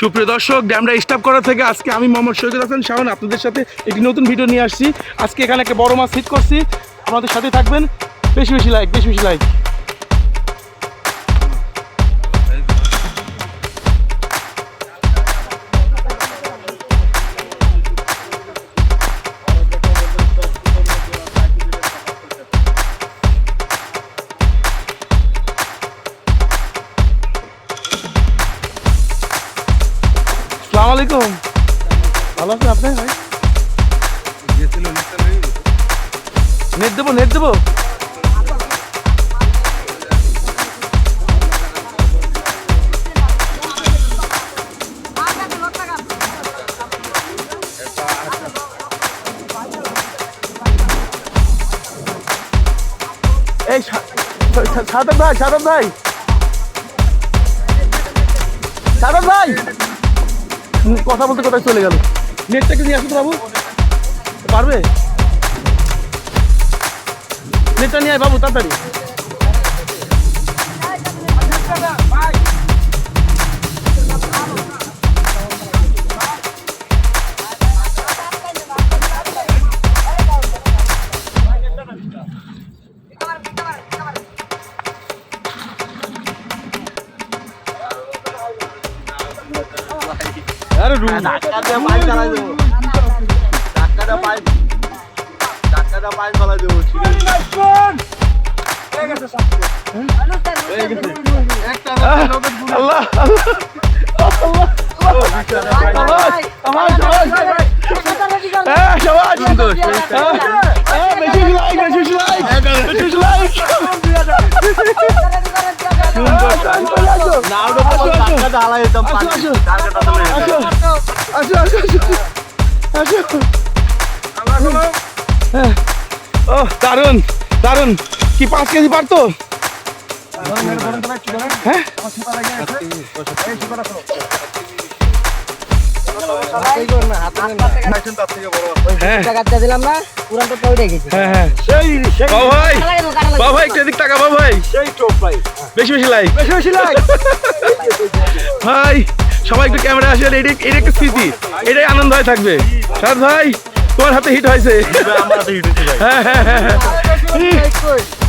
সুপ্রিয় দর্শক, ড্যামরা স্টাফ করা থেকে আজকে আমি মোহাম্মদ শহীদুল হাসান শাহন আপনাদের সাথে একটি নতুন ভিডিও নিয়ে আসছি। আজকে এখানে একটা বড় মাছ হিট করছি। আমাদের সাথে থাকবেন। বেশি বেশি লাইক বেশি বেশি লাইক আলাইকুম। ভালো আছেন আপনি? ভাই নেট দেবো নেট দেবো? এই সা- সা- ভাই সাদত ভাই। সাদত ভাই! কথা বলতে কোথায় চলে গেল? নেটটাকে নিয়ে আসুন বাবু। পারবে? নেটটা নিয়ে আয় বাবু, তাড়াতাড়ি। আরে রুম ধাক্কাটা পাইপ চালাই দেবো ধাক্কাটা পাইপ ধাক্কাটা পাইপ চালাই দেবো ঠিক আছে একটা লোকের আল্লাহ আল্লাহ আমার আসো আসো আসো। আসো। হ্যাঁ। ও দারুণ দারুণ কি পাঁচ কেজি পারতো হ্যাঁ? হ্যাঁ। হ্যাঁ বেশি বেশি লাইক বেশি বেশি লাগ ভাই। সবাই একটু ক্যামেরা আসলে এটা এটা একটা স্মৃতি। এটাই আনন্দ হয়ে থাকবে। সাদ ভাই, তোমার হাতে হিট হয়েছে। হ্যাঁ হ্যাঁ হ্যাঁ হ্যাঁ।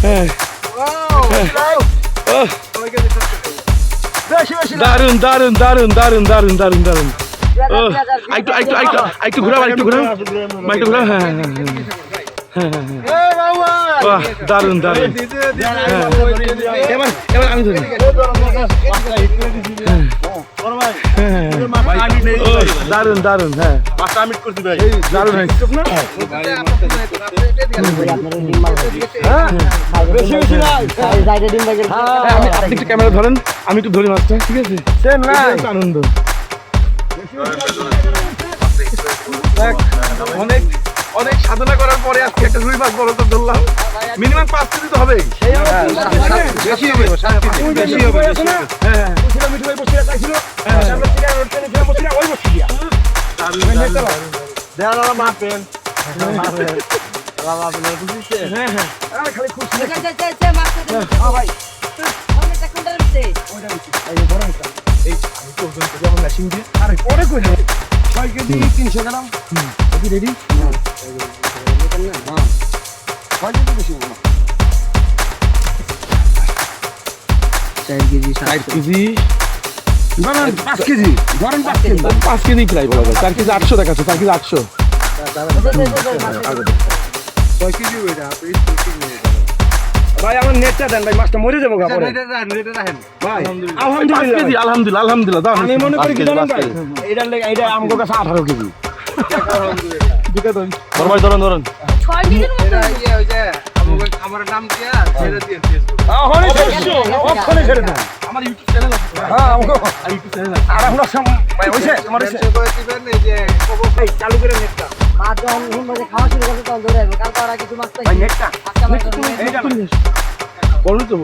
হ্যাঁ দারুণ দারুণ দারুণ দারুণ দারুণ দারুণ দারুণ আইটু আইটু আইটু আইটু ঘুরাও আইটু ঘুরাও। একটু ঘুরাও। হ্যাঁ হ্যাঁ হ্যাঁ হ্যাঁ। হ্যাঁ দারুণ দারুণ এবার এবার আমি ধরি। দারুণ দারুণ হ্যাঁ। দারুণ হয়েছে বেশি বেশি লাগ এই সাইডে ডিম বাগের হ্যাঁ, আমি আপনি একটু ক্যামেরা ধরেন আমি একটু ধরি মাছটা ঠিক আছে? সেন না আনন্দ। অনেক অনেক সাধনা করার পরে আজকে একটা রুই মাছ বড় তো ধরলাম মিনিমাম পাঁচ কেজি তো হবেই। বেশি হবে বেশি হবে বেশি। হ্যাঁ দেওয়া মাপেন বাবা আপনার বুঝিছে হ্যাঁ হ্যাঁ মেশিন দিয়ে আরে কই না ছয় কেজি তিনশো গ্রাম রেডি রেডি চার কেজি পাঁচ কেজি ধরেন পাঁচ কেজি। পাঁচ কেজি প্রায় বলা যায়। চার কেজি আটশো দেখাচ্ছে চার কেজি আটশো। ছয় ভাই আমার নেটটা দেন ভাই মাছটা মরে যাব ভাই ভাই আলহামদুলিল্লাহ। কেজি আলহামদুলিল্লাহ আলহামদুলিল্লাহ দাও আমি মনে করি কি জানেন ভাই? এটা এটা আমগো কাছে আঠারো কেজি। দিকে ধরুন ভাই ধরুন ধরুন আমার নাম দিয়া ছেড়ে দিয়ে ছেড়ে দেন আমার ইউটিউব চ্যানেল আছে হ্যাঁ আর ইউটিউব চ্যানেল আছে। আর আমরা সব হইছে তোমার হইছে চালু করে নেটটা। মাছ যখন ঘুম বাজে খাওয়া শুরু করছে তখন ধরে আসব। কিছু মাছ ভাই নেটটা। আজকে আমার বলুন তো